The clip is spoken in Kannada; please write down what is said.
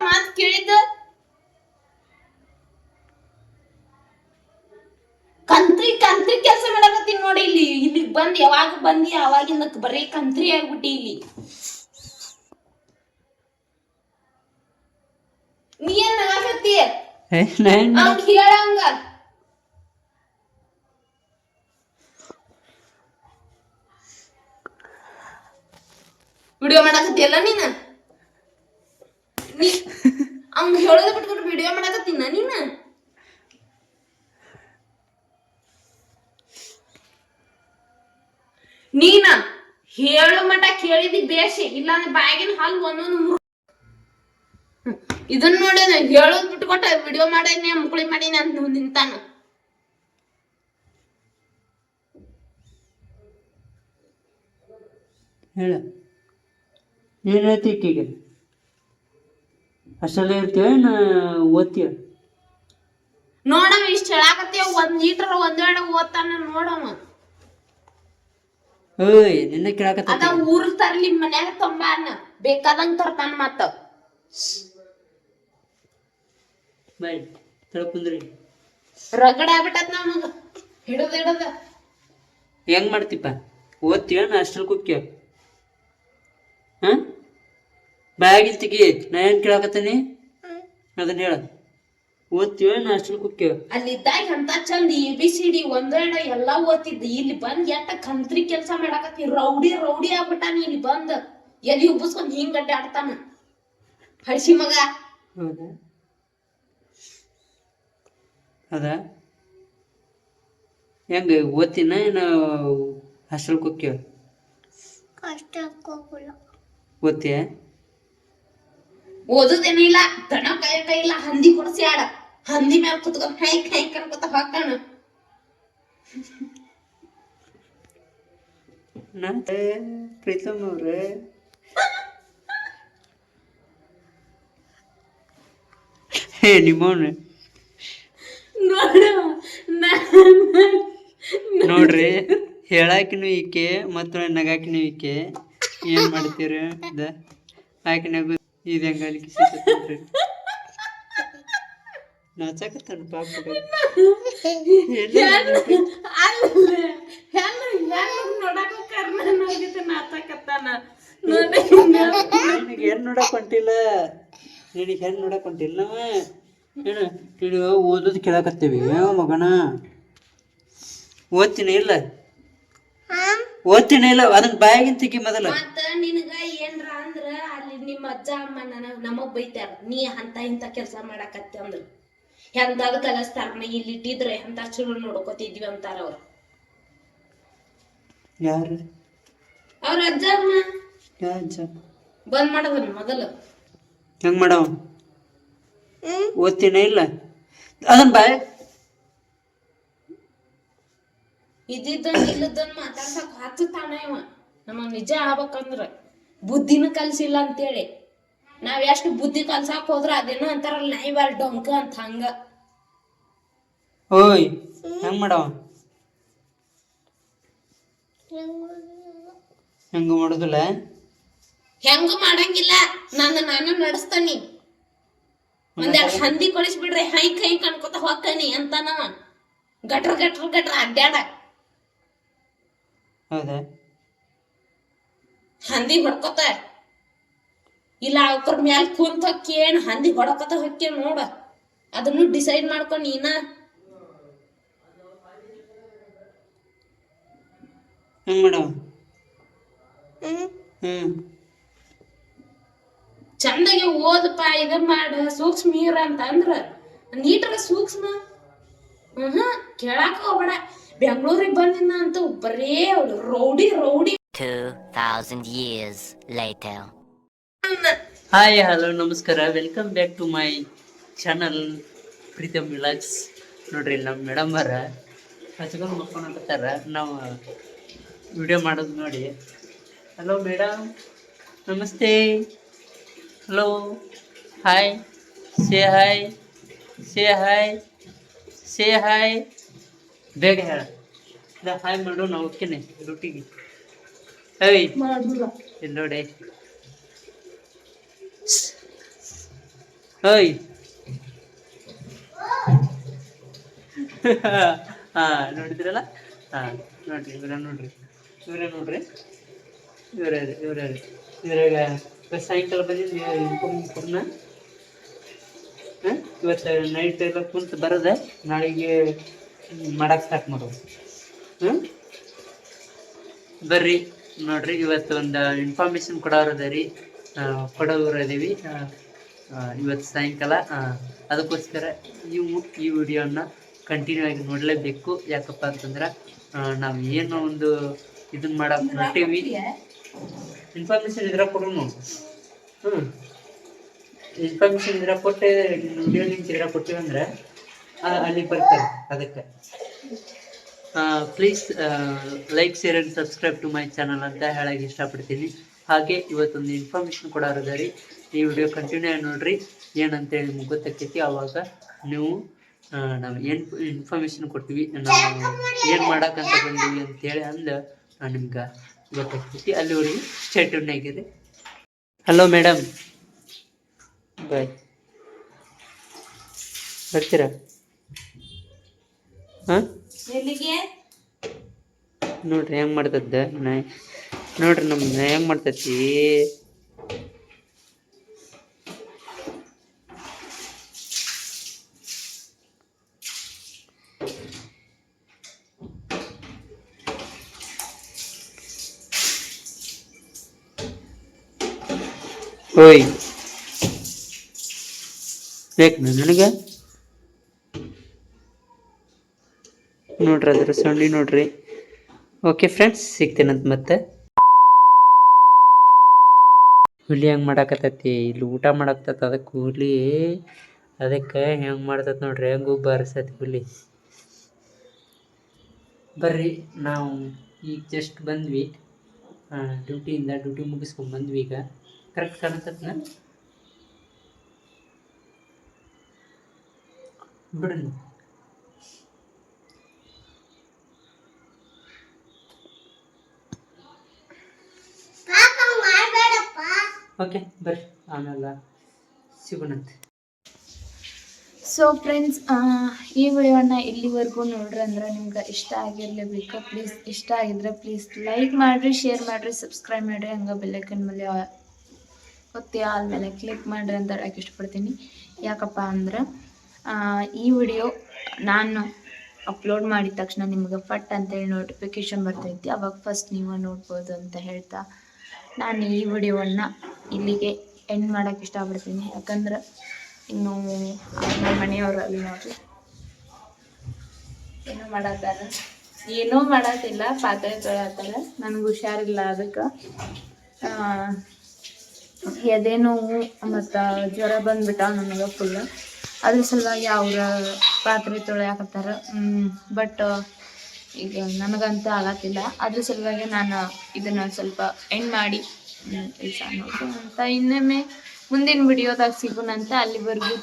ಮಾತ್ ಕೇಳಿದ್ದ? ಕಂತ್ರಿ ಕಂತ್ರಿ ಕೆಲಸ ಮಾಡಕತ್ತೀನಿ ನೋಡಿ ಇಲ್ಲಿ. ಇಲ್ಲಿ ಬಂದ್ ಯಾವಾಗ ಬಂದಿ ಅವಾಗಿಂದ ಬರೀ ಕಂತ್ರಿ ಆಗ್ಬಿಟ್ಟಿ ಇಲ್ಲಿ. ನೀ ಏನ್ ನಗಾಕತ್ತಿ? ಹೇಳಂಗ ವಿಡಿಯೋ ಮಾಡಾಕತ್ತಿಯಲ್ಲ ನೀನ? ಅವ್ನ್ ಹೇಳೋದ ಬಿಟ್ಬಿಟ್ಟು ವಿಡಿಯೋ ಮಾಡಾಕತ್ತಿನ ನೀನ? ನೀನ ಹೇಳು ಮಟ ಕೇಳಿದಿ ಬೇಷೆ ಇಲ್ಲಾಂದ್ರೆ ಬಾಗಿನ ಹಾಲು ಒಂದೊಂದು. ಇದನ್ನ ನೋಡಿ ಹೇಳೋದ್ ಬಿಟ್ಕೊಟ್ಟ ವಿಡಿಯೋ ಮಾಡೇನಿ, ಮುಕ್ಳಿ ಮಾಡೀನಿ ಅಂತ ನಿಂತಾನ. ಹೇಳ. ಏನು ಹೇಳ್ತಿ ಈಗ ಅಷ್ಟಲ್ಲೇ ಇರ್ತೀವಿ ನಾ ಓದ್ತೀಯ? ನೋಡವ ಇಷ್ಟು ಹೇಳಾಕತ್ತೀವ ಒಂದ್ ಲೀಟರ್ ಒಂದೆರಡು ಓದ್ತಾನ ನೋಡವ. ಓಯ್ ನಿನ್ನ ಅದ ಕೇಳಾಕತ್ತ ಊರ್ ತರ್ಲಿ ಮನ್ಯಾಗ ತಂಬಾನ. ಬೇಕಾದಂಗ ತರ್ತಾನ ಮತ್ತ. ಬಾಯ್ ತಳ ಕುಂದ್ರಿ. ರಗಡ ಆಗ್ಬಿಟ್ಟತ್ ನಮಗ. ಹಿಡದ ಹಿಡದ. ಹೆಂಗ್ ಮಾಡ್ತಿಪ್ಪ? ಓದ್ತೀಯ ನಾ ಅಷ್ಟಲ್ಲಿ ಕುಕ್ಕಿಯ ಹಾಂ? ಬ್ಯಾಗಿಲ್ ತೆಗಿ ನಾ ಏನ್ ಕೇಳಾಕತ್ತೀನಿ? ಅದನ್ನ ಹೇಳ. ಓದ್ತೀವ ನಾ ಅಷ್ಟೊಂದು ಕುಕ್ಕೇವ ಅಲ್ಲಿ ಇದ್ದಾಗ ಅಂತ ಚಂದ ಎ ಬಿ ಸಿ ಡಿ ಒಂದೆರಡ ಎಲ್ಲಾ ಓದ್ತಿದ್ದ. ಇಲ್ಲಿ ಬಂದ್ ಎಟ್ಟ ಕಂತ್ರಿ ಕೆಲ್ಸ ಮಾಡಾಕತ್ತಿ. ರೌಡಿ ರೌಡಿ ಆಗ್ಬಿಟ್ಟಾನ ಇಲ್ಲಿ ಬಂದ. ಎಲ್ಲಿ ಉಬ್ಬಸ್ಕೊಂಡ್ ಹಿಂಗ್ ಗಡ್ಡೆ ಆಡ್ತಾನ ಹಳ್ಸಿ ಮಗ. ಹೌದಾ? ಹೌದಾ? ಹೆಂಗ ಓದ್ತೀನ ಏನು ಹಾಸ್ಟೆಲ್ ಕುಕ್ಕಿಯ ಓದ್ತೀಯ ಓದುದೇನಿಲ್ಲ ದಣ ಕೈ ಇಲ್ಲ ಹಂದಿ ಕೊಡಿಸಿ ಆಡ. ಹಂದಿ ಮ್ಯಾಲ ಕುತ್ಕೊಂಡ್ ಹೈಕ್ ಹೈಕ್ ಅನ್ಕೊತ ಹಾಕಣ ನಂತ ಪ್ರೀತಮ್ ಅವ್ರೆ. ಹೇ ನಿಮ್ಮವ್ನ. ನೋಡು ನೋಡ್ರಿ ಹೇಳಾಕಿನೂ ಈಕೆ ಮತ್ತು ನಗಾಕಿನೂ ಈಕೆ. ಏನ್ ಮಾಡ್ತೀರಿ? ಆಕಿನಾಗು ಇದು ಸಿಗ್ತೈತ್ರಿ ನಾಚಾಕತ್ತಾನ. ಪಾಪ ನಿನಗೆ ಹೆಣ್ಣು ನೋಡಕ್ ಹೊಂಟಿಲ್ಲ. ನಿನಗೆ ಹೆಣ್ಣು ನೋಡಕ್ ಹೊಂಟಿಲ್ಲ ನಾವ. ಏನು ನೀನು ಓದೋದು ಕೇಳಕತ್ತೀವಿ ಮಗನ. ಓದ್ತೀನಿ ಇಲ್ಲ? ಓದ್ತೀನಿ ಇಲ್ಲ ಅದನ್ನ ಬಾಯಾಗಿನ ತೆಗಿ ಮೊದಲ. ನಿನಗ ಏನ್ರ ನಿಮ್ಮ ಅಜ್ಜ ಅಮ್ಮ ನಮಗ ನಮಗ್ ಬೈತಾರ ನೀ ಅಂತ ಇಂತ ಕೆಲಸ ಮಾಡಾಕತ್ತಿ ಅಂದ್ರ. ಎಂತಾದ್ ಕಲಿಸ್ತಾರ ನಾ ಇಲ್ಲಿ ಇಟ್ಟಿದ್ರೆ ಎಂತ ಚಲೋ ನೋಡ್ಕೋತಿದ್ವಿ ಅಂತಾರ ಅವ್ರ. ಯಾರು? ಅವ್ರ ಅಜ್ಜ ಅಮ್ಮ. ಬಂದ್ ಮಾಡದನ್ ಮೊದಲು. ಹೆಂಗ್ ಮಾಡವ? ಓದ್ತೀನ ಇಲ್ಲ? ಅದನ್ ಬಾಯ್. ಇದ್ದಿದ್ದನ್ ಇಲ್ಲದನ್ ಮಾತಾಡ್ಸಕ್ ಹಚ್ಚತಾನ ಇವ. ನಮಗ್ ನಿಜ ಆಗ್ಬೇಕಂದ್ರ. ಬುದ್ಧಿನ ಕಲ್ಸಿಲ್ಲ ಅಂತೇಳಿ. ನಾವ್ ಎಷ್ಟು ಬುದ್ಧಿ ಕಲ್ಸಾಕ್ ಹೋದ್ರ ಅದೇನೋ ಅಂತಾರಲ್ಲ ನಾಯಿ ಬಾಲ್ ಡೊಂಕ ಅಂತ ಹಂಗ. ಓಯ್ ಹೆಂಗ್ ಮಾಡವ ಹೆಂಗ ಮಾಡುದಿಲ್ಲ? ಹೆಂಗ ಮಾಡಂಗಿಲ್ಲ ನನ್ನ ನಾನು ನಡೆಸ್ತಾನಿ. ಒಂದೆರಡು ಹಂದಿ ಕೊಡಿಸ್ಬಿಡ್ರಿ ಹೈಕ್ ಹೈಕ್ ಅನ್ಕೋತ ಹೊಕ್ಕನಿ ಅಂತಾನವ ಗಟ್ರ ಗಟ್ರ ಗಟ್ರ ಅಡ್ಡಾಡ ಹೌದಾ? ಹಂದಿ ಹೊಡ್ಕೊತ. ಇಲ್ಲ ಅವ್ರ ಮ್ಯಾಲ ಕುಂತ ಹಕ್ಕಿ ಏನ್ ಹಂದಿ ಹೊಡಕತ ಹಕ್ಕಿ ನೋಡ. ಅದನ್ನು ಡಿಸೈಡ್ ಮಾಡ್ಕೊ ನೀನ. ಚಂದಗೆ ಮಾಡವ ಹ್ಮ್? ಚಂದಾಗಿ ಓದಪ್ಪ ಇದ ಮಾಡ ಸೂಕ್ಷ್ಮ ಇರ ಅಂತ ಅಂದ್ರ ನೀಟ್ರ ಸೂಕ್ಷ್ಮ. ಹ್ಮ್ ಕೇಳಾಕ ಹೋಗ್ಬೇಡ. ಬೆಂಗಳೂರಿಗೆ ಬಂದಿನ ಅಂತ ಬರೇ rowdy rowdy. 2,000 years later. Hi hello ನಮಸ್ಕಾರ. Welcome back to my channel Preetham vlogs ನೋಡ್ರಿ ಇಲ್ಲಿ ನಮ್ಮ ಮೇಡಮ್ ಅವರ ಹಚ್ಕೊಂಡು ಮಕ್ಕೊಂಡ್ತಾರ ನಾವು ವಿಡಿಯೋ ಮಾಡೋದು ನೋಡಿ. ಹಲೋ ಮೇಡಮ್ ನಮಸ್ತೆ. Hello hi say hi say hi say hi ಬೇಗ ಹೇಳ. ಹಾಯ್ ಮಾಡು ನಾವು ಓಕೆನೆ ಡ್ಯೂಟಿಗೆ. ಏಯ್. ಮಾಡಿಲ್ಲ ಇಲ್ಲಿ ನೋಡಿ. ಓಯ್ ಹಾ ನೋಡಿದ್ರಲ್ಲ? ಹಾ ನೋಡ್ರಿ ಇವ್ರ ನೋಡ್ರಿ. ಇವ್ರ ನೋಡ್ರಿ. ಇವ್ರ ಇವ್ರ ಇವ್ರಾಗ ಇವತ್ತು ಸಾಯಂಕಾಲ ಬಂದಿದ್ದು ಇವತ್ತ ಇವತ್ತು ನೈಟ್ ಎಲ್ಲ ಕುಂತು ಬರೋದೆ ನಾಳೆಗೆ ಮಾಡಕ್ಕೆ ಸ್ಟಾರ್ಟ್ ಮಾಡೋದು. ಹ್ಞೂ ಬರ್ರಿ. ನೋಡ್ರಿ ಇವತ್ತು ಒಂದು ಇನ್ಫಾರ್ಮೇಶನ್ ಕೊಡೋರು ಅದ ರೀ ಕೊಡೋರು ಅದೀವಿ ಆ, ಆ, ಇವತ್ತು ಸಾಯಂಕಾಲ. ಅದಕ್ಕೋಸ್ಕರ ನೀವು ಈ ವಿಡಿಯೋನ ಕಂಟಿನ್ಯೂ ಆಗಿ ನೋಡಲೇಬೇಕು. ಯಾಕಪ್ಪ ಅಂತಂದ್ರೆ ನಾವು ಏನೋ ಒಂದು ಇದನ್ನ ಮಾಡಕ್ ಹೊಂಟೀವಿ. ಇನ್ಫಾರ್ಮೇಶನ್ ಇದ್ರ ಕೊಡೋನು ಹ್ಞೂ ಇನ್ಫಾರ್ಮೇಶನ್ ಇದ್ರ ಕೊಟ್ಟೆ ವಿಡಿಯೋ ಲಿಂಕ್ ಇದ್ರ ಕೊಟ್ಟಿವಿ ಅಂದ್ರೆ ಆ, ಅಲ್ಲಿ ಬರ್ತಾರೆ ಅದಕ್ಕೆ. Please like share and subscribe to my channel ಅಂತ ಹೇಳಕ್ಕೆ ಇಷ್ಟಪಡ್ತೀನಿ. ಹಾಗೆ ಇವತ್ತೊಂದು ಇನ್ಫಾರ್ಮೇಷನ್ ಕೂಡ ರೀ ಈ ವಿಡಿಯೋ ಕಂಟಿನ್ಯೂ ಆಗಿ ನೋಡ್ರಿ. ಏನಂತೇಳಿ ನಿಮ್ಗೆ ಗೊತ್ತಾಕೈತಿ ಆವಾಗ ನೀವು ನಾವು ಏನು ಇನ್ಫಾರ್ಮೇಷನ್ ಕೊಡ್ತೀವಿ, ನಾವು ಏನು ಮಾಡೋಕ್ಕಂತ ಬಂದೀವಿ ಅಂತೇಳಿ ಅಂದು ನಿಮ್ಗೆ ಗೊತ್ತಾಗ್ತೈತಿ. ಅಲ್ಲಿವರೆಗೂ ಸ್ಟೇಟ್ಯೂನ್ ಆಗಿದೆ ಹಲೋ ಮೇಡಮ್ ಬಾಯ್ ಬರ್ತೀರಾ? ಹಾಂ? ಎಲ್ಲಿಗೆ? ನೋಡ್ರಿ ಹೆಂಗ್ ಮಾಡ್ತದ ನಾಯಿ ನೋಡ್ರಿ ನಮ್ ಹೆಂಗ್ ಮಾಡ್ತೈತಿ? ಓಯ್. ಬೇಕು ನನಗೆ? ನೋಡ್ರಿ ಅದ್ರ ಸೊಂಡಿ ನೋಡ್ರಿ. ಓಕೆ ಫ್ರೆಂಡ್ಸ್ ಸಿಗ್ತೇನಂತ ಮತ್ತೆ. ಹುಲಿ ಹೆಂಗೆ ಮಾಡಾಕತ್ತೈತಿ? ಇಲ್ಲಿ ಊಟ ಮಾಡಾಕತ್ತ ಅದಕ್ಕೆ ಹುಲಿ. ಅದಕ್ಕೆ ಹೆಂಗೆ ಮಾಡ್ತೈತಿ ನೋಡ್ರಿ? ಹೆಂಗೂ ಬರ್ಸತ್ತೆ ಹುಲಿ? ಬರ್ರಿ, ನಾವು ಈಗ ಜಸ್ಟ್ ಬಂದ್ವಿ. ಡ್ಯೂಟಿಯಿಂದ ಡ್ಯೂಟಿ ಮುಗಿಸ್ಕೊಂಡು ಬಂದ್ವಿ ಈಗ. ಕರೆಕ್ಟ್ ಕಾಣತ್ತದ ಬಿಡ್ರಿ ಓಕೆ, ಬರ್ರಿ. ಆಮೇಲೆ ಸಿಗೋಣಂತೆ ಸೊ ಫ್ರೆಂಡ್ಸ್ ಈ ವಿಡಿಯೋನ ಇಲ್ಲಿವರೆಗೂ ನೋಡ್ರಿ ಅಂದ್ರೆ ನಿಮ್ಗೆ ಇಷ್ಟ ಆಗಿರಲೇಬೇಕು. ಪ್ಲೀಸ್ ಇಷ್ಟ ಆಗಿದ್ರೆ ಪ್ಲೀಸ್ ಲೈಕ್ ಮಾಡಿರಿ ಶೇರ್ ಮಾಡಿರಿ ಸಬ್ಸ್ಕ್ರೈಬ್ ಮಾಡಿರಿ. ಹಂಗೆ ಬೆಲ್ಲೈಕನ್ ಮೇಲೆ, ಒತ್ತಿ ಆಲ್ ಮೇಲೆ ಕ್ಲಿಕ್ ಮಾಡಿರಿ ಅಂತ ಹೇಳಕ್ಕೆ ಇಷ್ಟಪಡ್ತೀನಿ. ಯಾಕಪ್ಪ ಅಂದ್ರೆ ಈ ವಿಡಿಯೋ ನಾನು ಅಪ್ಲೋಡ್ ಮಾಡಿದ ತಕ್ಷಣ ನಿಮ್ಗೆ ಫಟ್ ಅಂತೇಳಿ ನೋಟಿಫಿಕೇಶನ್ ಬರ್ತೈತಿ ಅವಾಗ ಫಸ್ಟ್ ನೀವು ನೋಡ್ಬೋದು ಅಂತ ಹೇಳ್ತಾ ನಾನು ಈ ವಿಡಿಯೋವನ್ನು ಇಲ್ಲಿಗೆ ಎಂಡ್ ಮಾಡೋಕ್ಕೆ ಇಷ್ಟಪಡ್ತೀನಿ. ಯಾಕಂದ್ರೆ ಇನ್ನು ನಮ್ಮ ಮನೆಯವರು ಅಲ್ಲಿ ನೋಡ್ರಿ. ಏನು ಮಾಡತ್ತಾರ ಏನೂ ಮಾಡತ್ತಿಲ್ಲ ಪಾತ್ರೆ ತೊಳತ್ತಾರ ನನಗೆ ಹುಷಾರಿಲ್ಲ ಅದಕ್ಕೆ. ಎದೆ ನೋವು ಮತ್ತು ಜ್ವರ ಬಂದ್ಬಿಟ್ಟ ನನಗೆ ಫುಲ್ಲು ಅದ್ರ ಸಲುವಾಗಿ ಅವ್ರ ಪಾತ್ರೆ ತೊಳೆಯಾಕತ್ತಾರ. ಬಟ್ ಈಗ ನನಗಂತ ಆಗತ್ತಿಲ್ಲ. ಅದ್ರ ಸಲುವಾಗಿ ನಾನು ಇದನ್ನ ಸ್ವಲ್ಪ ಎಂಡ್ ಮಾಡಿ ಕೆಲಸ ಅಂತ. ಇನ್ನೊಮ್ಮೆ ಮುಂದಿನ ವಿಡಿಯೋದಾಗ ಸಿಗೋಣಂತ ಅಲ್ಲಿವರೆಗೂ.